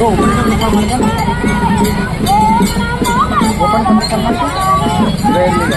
Tuh, bener utamanya. Bukan teman-teman. Udah ini?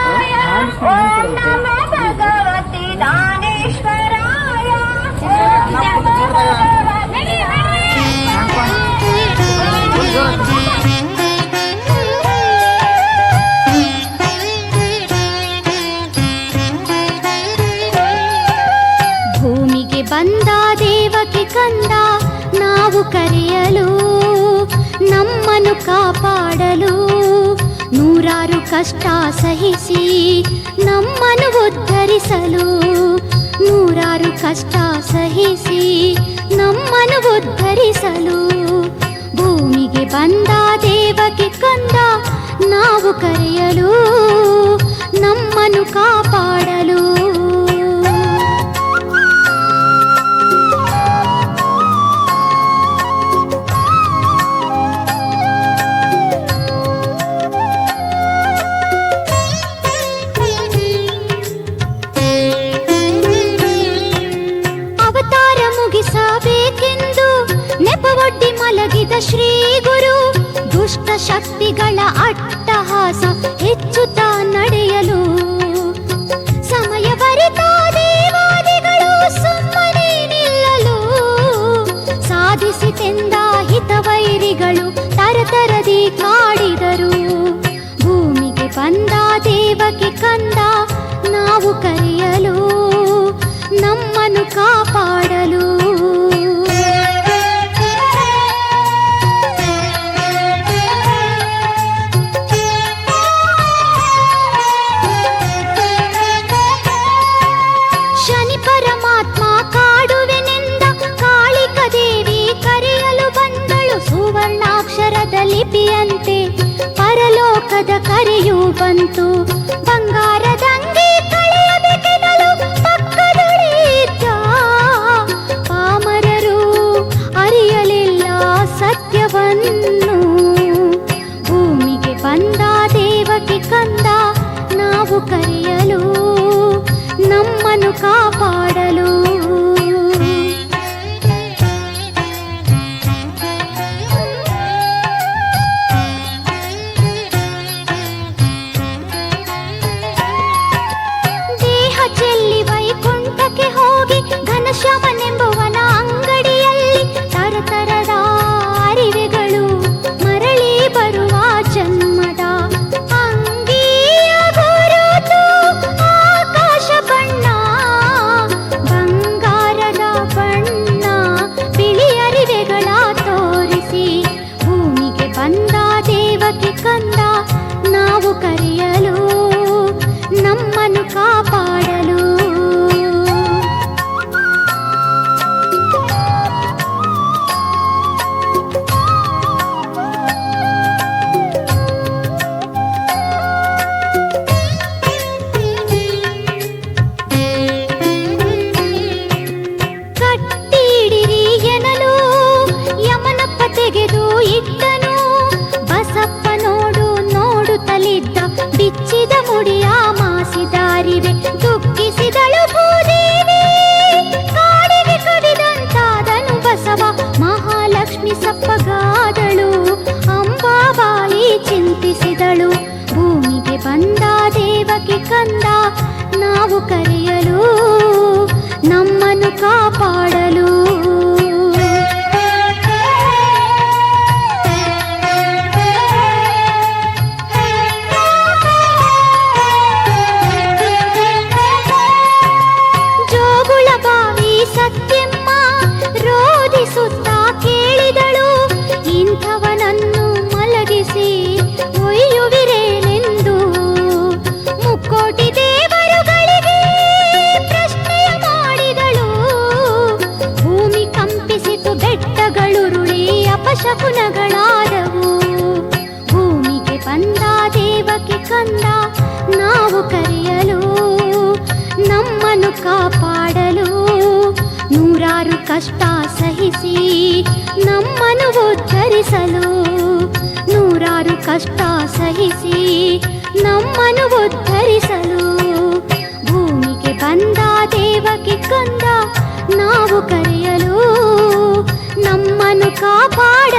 ಬಂದ ದೇವಕ್ಕೆ ಕಂದ ನಾವು ಕರೆಯಲು ನಮ್ಮನ್ನು ಕಾಪಾಡಲು ನೂರಾರು ಕಷ್ಟ ಸಹಿಸಿ ನಮ್ಮನ್ನು ಉದ್ಧರಿಸಲು. ನೂರಾರು ಕಷ್ಟ ಸಹಿಸಿ ನಮ್ಮನ್ನು ಉದ್ಧರಿಸಲು. ಭೂಮಿಗೆ ಬಂದ, ದೇವಕ್ಕೆ ಕಂದ, ನಾವು ಕರೆಯಲು, ನಮ್ಮನ್ನು ಕಾಪಾಡಲು. ಅಟ್ಟಹಾಸ ಹೆಚ್ಚುತ್ತಾ ನಡೆಯಲು. ಸಮಯ ಬರಿತ ದೇವಾದಿಗಳು ಸುಮ್ಮನೆ ನಿಲ್ಲಲು. ಸಾಧಿಸಿ ತೆಂದ ಹಿತವೈರಿಗಳು ತರತರದಿ ಕಾಡಿದರು ಭೂಮಿಗೆ ಬಂದ, ದೇವಕ್ಕೆ ಕಂದ ನಾವು ಕರೆಯಲು, ನಮ್ಮನ್ನು ಕಾಪಾಡಲು. ಲಿಪಿಯಂತೆ ಪರಲೋಕದ ಕರೆಯೂ ಬಂತು. ಬಂಗಾರದಂಗೆ ಕಂದ முடியாது ಸತ್ಯಮ್ಮ ರೋಧಿಸುತ್ತಾ ಕೇಳಿದಳು, ಇಂಥವನನ್ನು ಮಲಗಿಸಿ ಒಯ್ಯುವಿರೇನೆಂದು. ಮುಕ್ಕೋಟಿ ದೇವರುಗಳಿಗೆ ಪ್ರಶ್ನೆಯ ಮಾಡಿದಳು, ಭೂಮಿ ಕಂಪಿಸಿತು ಬೆಟ್ಟಗಳುರುಳಿ ಅಪಶಕುನಗಳಾದವು. ಭೂಮಿಗೆ ಬಂದ ದೇವಕ್ಕೆ ಕಂದ, ನಾವು ಕರೆಯಲು ನಮ್ಮನ್ನು ಕಾಪಾಡಲು ಎದುರು ಕಷ್ಟ ಸಹಿಸಿ ನಮ್ಮನ್ನು ಉದ್ಧರಿಸಲು ನೂರಾರು ಕಷ್ಟ ಸಹಿಸಿ ನಮ್ಮನ್ನು ಉದ್ಧರಿಸಲು ಭೂಮಿಗೆ ಬಂದ, ದೇವಕ್ಕೆ ಕಂದ, ನಾವು ಕರೆಯಲು ನಮ್ಮನ್ನು ಕಾಪಾಡ